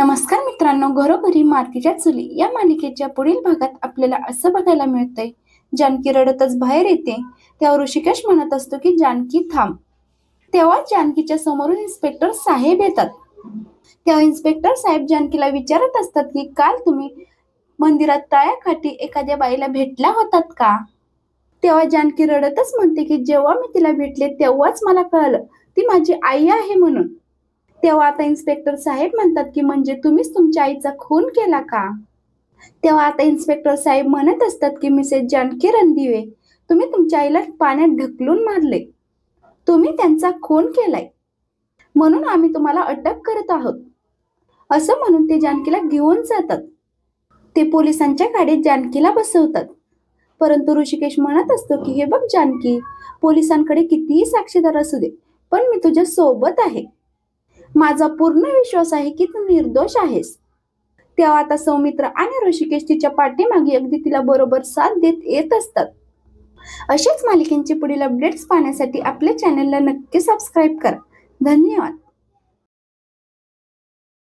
नमस्कार मित्रांनो घरोघरी मातीच्या चुली या मालिकेच्या पुढील भागात आपल्याला असं बघायला मिळतंय जानकी रडतच बाहेर येते. तेव्हा ऋषिकेश म्हणत असतो की जानकी थांब. तेव्हा जानकीच्या समोरून इन्स्पेक्टर साहेब येतात. तेव्हा इन्स्पेक्टर साहेब जानकीला विचारत असतात की काल तुम्ही मंदिरात तळ्याकाठी एखाद्या बाईला भेटला होतात का? तेव्हा जानकी रडतच म्हणते की जेव्हा मी तिला भेटले तेव्हाच मला कळलं. ती माझी आई आहे म्हणून. तेव्हा आता इन्स्पेक्टर साहेब म्हणतात की म्हणजे तुम्हीच तुमच्या आईचा खून केला का? तेव्हा आता इन्स्पेक्टर साहेब म्हणत असतात की मिसेस जानकी रणदिवे तुम्ही तुमच्या आईला पाण्यात ढकलून मारले. तुम्ही त्यांचा खून केलाय. म्हणून आम्ही तुम्हाला अटक करत आहोत. असं म्हणून ते जानकीला घेऊन जातात. ते पोलिसांच्या गाडीत जानकीला बसवतात. परंतु ऋषिकेश म्हणत असतो की हे बघ जानकी पोलिसांकडे कितीही साक्षीदार असू दे पण मी तुझ्या सोबत आहे. माझा पूर्ण विश्वास आहे की तू निर्दोष आहेस. तेव्हा आता सौमित्र आणि ऋषिकेश तिच्या पाठीमागे अगदी तिला बरोबर साथ देत येत असतात. अशाच मालिकेंचे पुढील अपडेट्स पाहण्यासाठी आपल्या चॅनलला नक्की सबस्क्राईब करा. धन्यवाद.